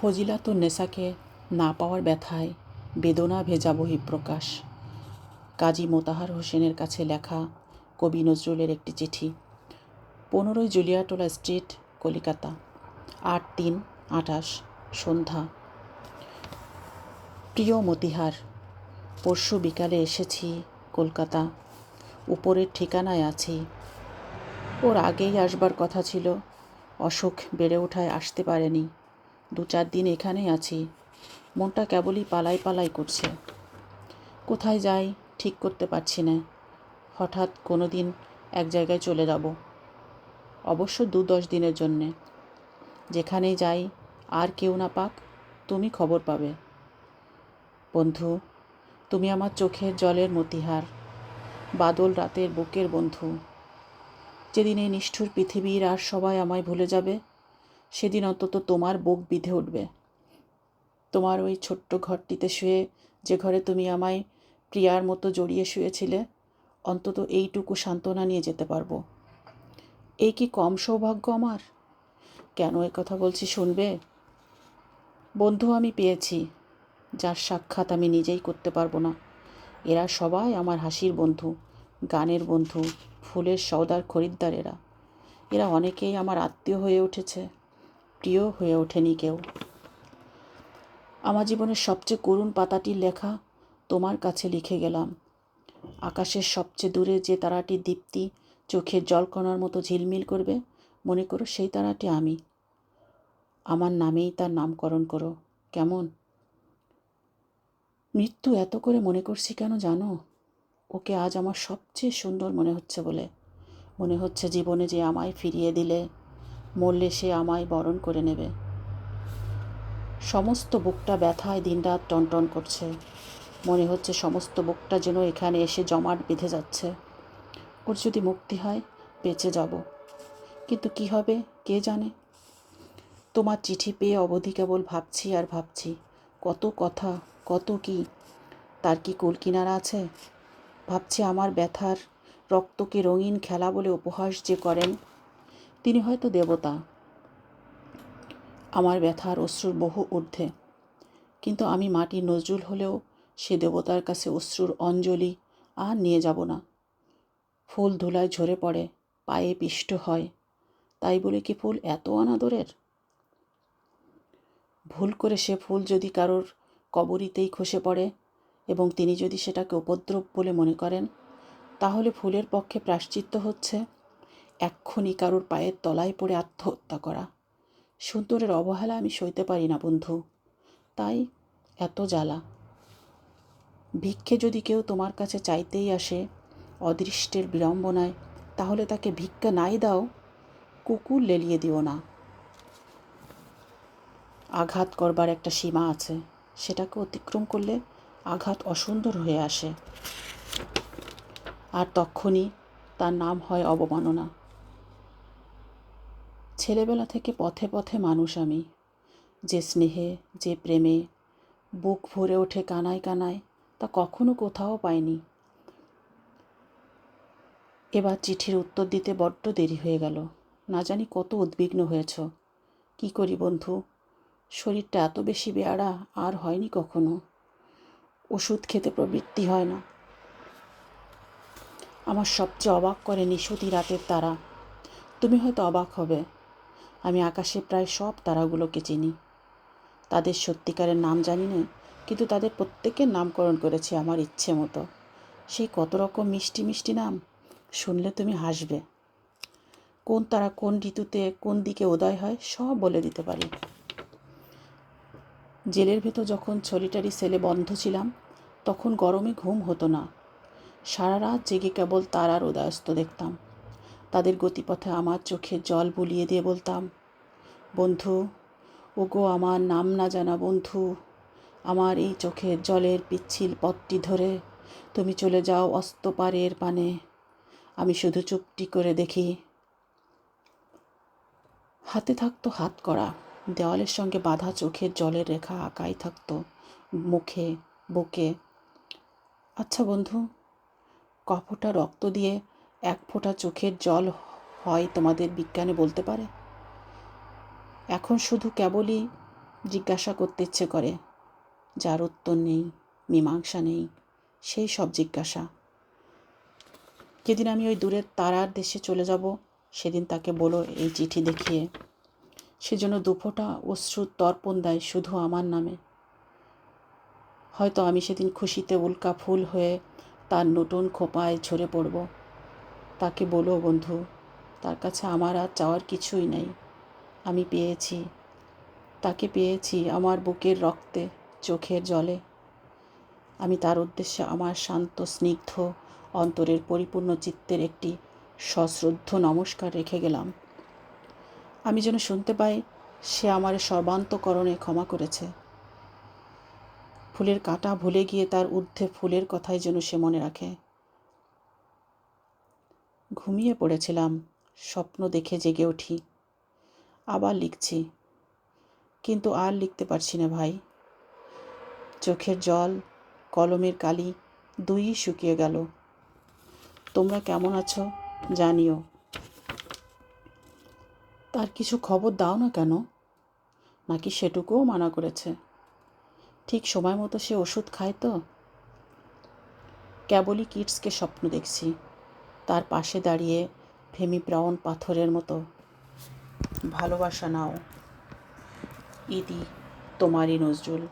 ফজিলাতুন নেসাকে না পাওয়ার ব্যথায় বেদনা ভেজা বহিঃপ্রকাশ। কাজী মোতাহার হোসেনের কাছে লেখা কবি নজরুলের একটি চিঠি, পনেরোই জুলিয়াটোলা স্ট্রিট, কলিকাতা, আট তিন আঠাশ, সন্ধ্যা। প্রিয় মতিহার, পরশু বিকালে এসেছি কলকাতা, উপরের ঠিকানায় আছি। ওর আগেই আসবার কথা ছিল, অসুখ বেড়ে ওঠায় আসতে পারেনি। দু চার দিন এখানেই আছি। মনটা কেবলই পালাই পালাই করছে। কোথায় যাই, ঠিক করতে পারছি না। হঠাৎ কোনো দিন এক জায়গায় চলে যাব। অবশ্য দু দশ দিনের জন্যে। যেখানেই যাই, আর কেউ না পাক, তুমি খবর পাবে। বন্ধু, তুমি আমার চোখের জলের মতিহার। বাদল রাতের বুকের বন্ধু। যেদিন এই নিষ্ঠুর পৃথিবীর আর সবাই আমায় ভুলে যাবে সেদিন অন্তত তোমার বুক বিধে উঠবে। তোমার ওই ছোট্ট ঘরটিতে শুয়ে যে ঘরে তুমি আমায় প্রিয়ার মতো জড়িয়ে শুয়েছিলে, অন্তত এইটুকু সান্ত্বনা নিয়ে যেতে পারব। এই কি কম সৌভাগ্য আমার? কেন এ কথা বলছি শুনবে? বন্ধু আমি পেয়েছি, যার সাক্ষাৎ আমি নিজেই করতে পারব না। এরা সবাই আমার হাসির বন্ধু, গানের বন্ধু, ফুলের সওদার খরিদ্দার এরা। এরা অনেকেই আমার আত্মীয় হয়ে উঠেছে। প্রিয় হয়ে ওঠেনি কেউ। আমার জীবনের সবচেয়ে করুণ পাতাটির লেখা তোমার কাছে লিখে গেলাম। আকাশের সবচেয়ে দূরে যে তারাটি দীপ্তি চোখের জলকণার মতো ঝিলমিল করবে, মনে করো সেই তারাটি আমি। আমার নামেই তার নামকরণ করো। কেমন? মৃত্যু এত করে মনে করছি কেন জানো? ওকে আজ আমার সবচেয়ে সুন্দর মনে হচ্ছে বলে। মনে হচ্ছে জীবনে যে আমায় ফিরিয়ে দিলে মরলে সে আমায় বরণ করে নেবে। সমস্ত বুকটা ব্যথায় দিনরাত টনটন করছে। মনে হচ্ছে সমস্ত বুকটা যেন এখানে এসে জমাট বেঁধে যাচ্ছে। ওর যদি মুক্তি হয়, বেঁচে যাব। কিন্তু কি হবে, কে জানে? তোমার চিঠি পেয়ে অবধি কেবল ভাবছি আর ভাবছি, কত কথা, কত কি, তার কি কুল কিনারা আছে? ভাবছি আমার ব্যথার রক্তকে রঙিন খেলা বলে উপহাস যে করেন তিনি হয়তো দেবতা। আমার ব্যথার অশ্রুর বহু ঊর্ধ্বে। কিন্তু আমি মাটির নজরুল হলেও সে দেবতার কাছে অশ্রুর অঞ্জলি আর নিয়ে যাব না। ফুল ধুলায় ঝরে পড়ে, পায়ে পিষ্ট হয়। তাই বলে কি ফুল এত অনাদরের? ভুল করে সে ফুল যদি কারোর কবরিতেই খসে পড়ে এবং তিনি যদি সেটাকে উপদ্রব বলে মনে করেন, তাহলে ফুলের পক্ষে প্রাশ্চিত্য হচ্ছে। এক্ষুনি কারোর পায়ের তলায় পড়ে আত্মহত্যা করা। সুন্দরের অবহেলা আমি সইতে পারি না, বন্ধু। তাই এত জ্বালা। ভিক্ষে যদি কেউ তোমার কাছে চাইতেই আসে অদৃষ্টের বিড়ম্বনায়, তাহলে তাকে ভিক্ষা নাই দাও, কুকুর লেলিয়ে দিও না। আঘাত করবার একটা সীমা আছে, সেটাকে অতিক্রম করলে আঘাত অসুন্দর হয়ে আসে। আর তখনই তার নাম হয় অবমাননা। ছেলেবেলা থেকে পথে পথে মানুষ আমি। যে স্নেহে, যে প্রেমে বুক ভরে ওঠে কানায় কানায়, তা কখনো কোথাও পাইনি। এবার চিঠির উত্তর দিতে বড্ড দেরি হয়ে গেল। না জানি কত উদ্বিগ্ন হয়েছ। কি করি বন্ধু? শরীরটা এত বেশি বেয়ারা আর হয়নি কখনো। ওষুধ খেতে প্রবৃত্তি হয় না। আমার সবচেয়ে অবাক করে নিশুতি রাতের তারা। তুমি হয়তো অবাক হবে। আমি আকাশে প্রায় সব তারাগুলোকে চিনি। তাদের সত্যিকারের নাম জানি না, কিন্তু তাদের প্রত্যেকের নামকরণ করেছি আমার ইচ্ছে মতো। সেই কত রকম মিষ্টি মিষ্টি নাম, শুনলে তুমি হাসবে। কোন তারা কোন ঋতুতে কোন দিকে উদয় হয়, সব বলে দিতে পারি। জেলের ভেতর যখন ছলিটারি সেলে বন্ধ ছিলাম, তখন গরমে ঘুম হতো না। সারা রাত জেগে কেবল তারার উদয়স্ত দেখতাম। তাদের গতিপথে আমার চোখে জল বুলিয়ে দিয়ে বলতাম বন্ধু। ওগো আমার নাম না জানা বন্ধু। আমার এই চোখের জলের পিচ্ছিল পথটি ধরে তুমি চলে যাও অস্ত পারের পানে। আমি শুধু চুপটি করে দেখি। হাতে থাকতো হাত করা দেওয়ালের সঙ্গে বাঁধা চোখের জলের রেখা আঁকাই থাকতো মুখে, বুকে। আচ্ছা বন্ধু, কফোটা রক্ত দিয়ে এক ফোঁটা চোখের জল হয় তোমাদের বিজ্ঞানে বলতে পারে? এখন শুধু কেবলই জিজ্ঞাসা করতে ইচ্ছে করে। যার উত্তর নেই, মীমাংসা নেই, সেই সব জিজ্ঞাসা। যেদিন আমি ওই দূরের তারার দেশে চলে যাব, সেদিন তাকে বলো এই চিঠি দেখিয়ে। সেজন্য দুফোঁটা অশ্রুর তর্পণ দেয় শুধু আমার নামে। হয়তো আমি সেদিন খুশিতে উল্কা ফুল হয়ে তার নতুন খোপায় ঝরে পড়ব। তাকে বলো বন্ধু, তার কাছে আমার আর চাওয়ার কিছুই নেই। আমি পেয়েছি। তাকে পেয়েছি আমার বুকের রক্তে, চোখের জলে। আমি তার উদ্দেশ্যে আমার শান্ত, স্নিগ্ধ অন্তরের পরিপূর্ণ চিত্তের একটি সশ্রদ্ধ নমস্কার রেখে গেলাম। আমি যেন শুনতে পাই, সে আমার সর্বান্তকরণে ক্ষমা করেছে। ফুলের কাঁটা ভুলে গিয়ে তার ঊর্ধ্বে ফুলের কথাই যেন সে মনে রাখে। ঘুমিয়ে পড়েছিলাম, স্বপ্ন দেখে জেগে উঠি। আবার লিখছি। কিন্তু আর লিখতে পারছি না ভাই। চোখের জল, কলমের কালি দুইই শুকিয়ে গেল। তোমরা কেমন আছো জানিও। তার কিছু খবর দাও না কেন? নাকি সেটুকুও মানা করেছে? ঠিক সময় মতো সে ওষুধ খায় তো। কেবলই কিডসকে স্বপ্ন দেখছি। তার পাশে দাঁড়িয়ে ফেমি ব্রাউন পাথরের মতো। ভালোবাসা নাও। ইতি তোমারই নজরুল।